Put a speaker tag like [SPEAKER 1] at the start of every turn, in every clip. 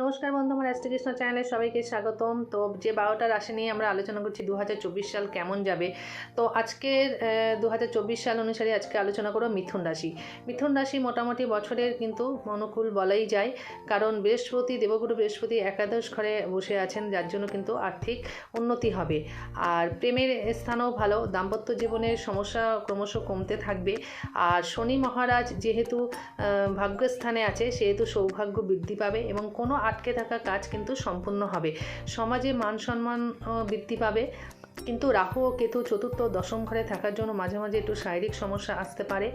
[SPEAKER 1] নমস্কার বন্ধু, আমার অ্যাস্ট্রিকৃষ্ণ চ্যানেলে সবাইকে স্বাগতম। তো যে বারোটা রাশি নিয়ে আমরা আলোচনা করছি দু হাজার চব্বিশ সাল কেমন যাবে? তো আজকের দু হাজার চব্বিশ সাল অনুসারে আজকে আলোচনা করব মিথুন রাশি। মিথুন রাশি মোটামুটি বছরের কিন্তু অনুকূল বলাই যায়, কারণ বৃহস্পতি, দেবগুরু বৃহস্পতি একাদশ ঘরে বসে আছেন, যার জন্য কিন্তু আর্থিক উন্নতি হবে। আর প্রেমের স্থানও ভালো, দাম্পত্য জীবনের সমস্যা ক্রমশ কমতে থাকবে। আর শনি মহারাজ যেহেতু ভাগ্যস্থানে আছে, সেহেতু সৌভাগ্য বৃদ্ধি পাবে এবং কোনো আটকে থাকা কাজ কিন্তু সম্পূর্ণ হবে। সমাজে মান সম্মান বৃদ্ধি পাবে। কিন্তু রাহু ও কেতু চতুর্থ দশম ঘরে থাকার জন্য মাঝে মাঝে একটু শারীরিক সমস্যা আসতে পারে।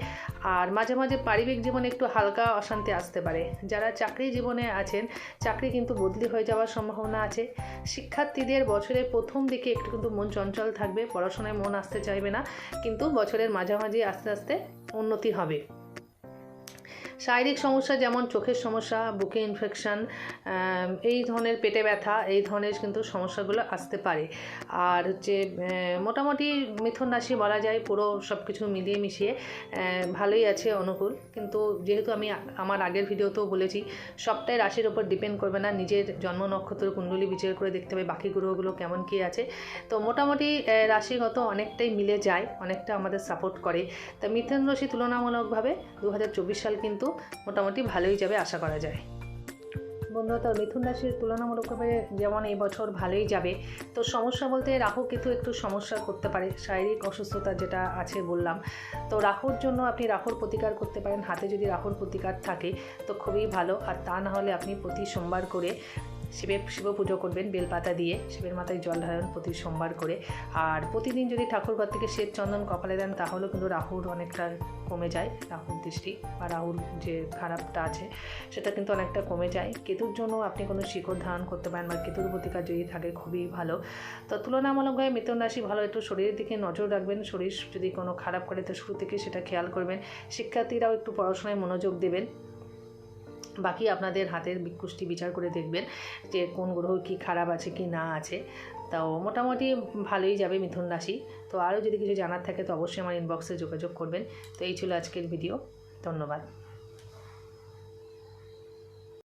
[SPEAKER 1] আর মাঝে মাঝে পারিবারিক জীবনে একটু হালকা অশান্তি আসতে পারে। যারা চাকরি জীবনে আছেন, চাকরি কিন্তু বদলি হয়ে যাওয়ার সম্ভাবনা আছে। শিক্ষার্থীদের বছরের প্রথম দিকে একটু কিন্তু মন চঞ্চল থাকবে, পড়াশোনায় মন আসতে চাইবে না। কিন্তু বছরের মাঝামাঝি আস্তে আস্তে উন্নতি হবে। শারীরিক সমস্যা যেমন চোখের সমস্যা, বুকে ইনফেকশান এই ধরনের পেটে ব্যথা, এই ধরনের কিন্তু সমস্যাগুলো আসতে পারে। আর হচ্ছে মোটামুটি মিথুন রাশি বলা যায়, পুরো সব কিছু মিলিয়ে মিশিয়ে ভালোই আছে অনুকূল। কিন্তু যেহেতু আমি আমার আগের ভিডিওতেও বলেছি, সবটাই রাশির ওপর ডিপেন্ড করবে না। নিজের জন্ম নক্ষত্র কুণ্ডলী বিচার করে দেখতে হবে, বাকি গ্রহগুলো কেমন কী আছে। তো মোটামুটি রাশিগত অনেকটাই মিলে যায়, অনেকটা আমাদের সাপোর্ট করে। তা মিথুন রাশি তুলনামূলকভাবে দু হাজার চব্বিশ সাল কিন্তু মোটামুটি ভালোই যাবে, আশা করা যায়। বন্ধুরা মিথুন রাশির তুলনামূলকভাবে যেমন এই বছর ভালোই যাবে। তো সমস্যা বলতে রাহু কিন্তু একটু সমস্যা করতে পারে, শারীরিক অসুস্থতা যেটা আছে বললাম। তো রাহুর জন্য আপনি রাহুর প্রতিকার করতে পারেন, হাতে যদি রাহুর প্রতিকার থাকে, তো খুবই ভালো। আর তা না হলে আপনি প্রতি সোমবার করে শিবের, শিব পুজো করবেন বেলপাতা দিয়ে, শিবের মাথায় জল ঢালেন প্রতি সোমবার করে। আর প্রতিদিন যদি ঠাকুর ঘর থেকে শ্বেত চন্দন কপালে দেন, তাহলেও কিন্তু রাহুর অনেকটা কমে যায়, রাহুর দৃষ্টি বা রাহুর যে খারাপটা আছে, সেটা কিন্তু অনেকটা কমে যায়। কেতুর জন্য আপনি কোনো শিকড় ধারণ করতে পারেন বা কেতুর প্রতিকার যদি থাকে, খুবই ভালো। তো তুলনামূলকভাবে মিথুন রাশি ভালো, একটু শরীরের দিকে নজর রাখবেন। শরীর যদি কোনো খারাপ করে, তো শুরু থেকে সেটা খেয়াল করবেন। শিক্ষার্থীরাও একটু পড়াশোনায় মনোযোগ দেবেন। বাকি আপনাদের হাতের বিকুষ্টি বিচার করে দেখবেন যে কোন গ্রহ কি খারাপ আছে, কি না আছে। তাও মোটামুটি ভালোই যাবে মিথুন রাশি। তো আরও যদি কিছু জানার থাকে তো অবশ্যই আমার ইনবক্সে যোগাযোগ করবেন। তো এই ছিল আজকের ভিডিও ধন্যবাদ।